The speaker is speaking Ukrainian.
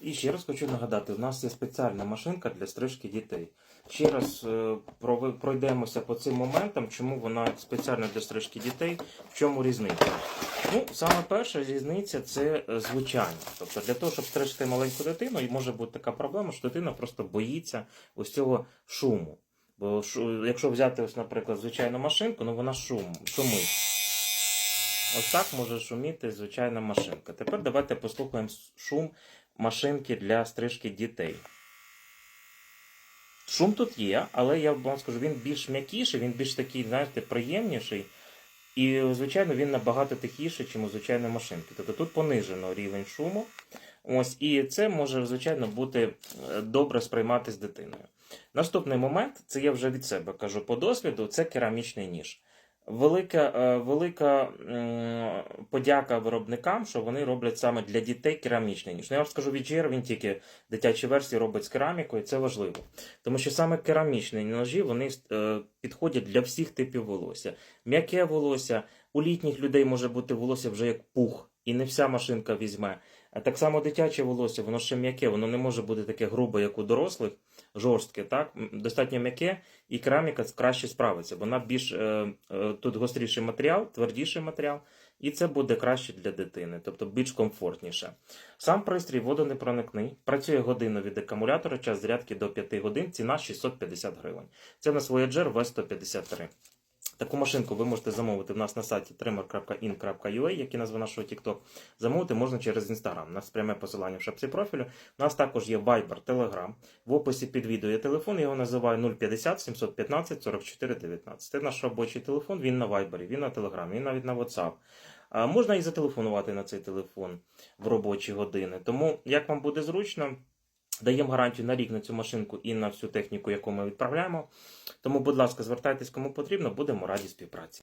І ще раз хочу нагадати, у нас є спеціальна машинка для стрижки дітей. Ще раз е, пройдемося по цим моментам, чому вона спеціальна для стрижки дітей, в чому різниця. Ну, саме перша різниця це е, звучання. Тобто для того, щоб стрижити маленьку дитину, може бути така проблема, що дитина просто боїться ось цього шуму. Бо якщо взяти, ось, наприклад, звичайну машинку, ну вона шум, шумить. Ось так може шуміти звичайна машинка. Тепер давайте послухаємо шум машинки для стрижки дітей. Шум тут є, але я вам скажу, він більш м'якіший, він більш такий, знаєте, приємніший. І, звичайно, він набагато тихіший, ніж у звичайної машинки. Тобто тут понижено рівень шуму. Ось, і це може, звичайно, бути е, добре сприймати з дитиною. Наступний момент, це я вже від себе кажу по досвіду, це керамічний ніж. Велика, е, велика подяка виробникам, що вони роблять саме для дітей керамічний ніж. Ну, я вам скажу, від GR він тільки дитячі версії робить з керамікою, це важливо. Тому що саме керамічні ножі вони е, підходять для всіх типів волосся. М'яке волосся, у літніх людей може бути волосся вже як пух, і не вся машинка візьме. А так само дитяче волосся, воно ще м'яке, воно не може бути таке грубе, як у дорослих, жорстке, так? Достатньо м'яке, і кераміка краще справиться, вона більш е, е, тут гостріший матеріал, твердіший матеріал, і це буде краще для дитини, тобто більш комфортніше. Сам пристрій водонепроникний, працює годину від акумулятора, час зарядки до 5 годин, ціна 650 гривень. Це на Voyager V153. Таку машинку ви можете замовити в нас на сайті trimmer.in.ua, як і назва нашого TikTok. Замовити можна через Instagram. У нас пряме посилання в шапці профілю. У нас також є Viber, Telegram. В описі під відео є телефон, його називаю 050 715 44 19. Це наш робочий телефон, він на Viber, він на Telegram, він навіть на WhatsApp. А можна і зателефонувати на цей телефон в робочі години. Тому, як вам буде зручно, даємо гарантію на рік на цю машинку і на всю техніку, яку ми відправляємо. Тому, будь ласка, звертайтесь кому потрібно, будемо раді співпраці.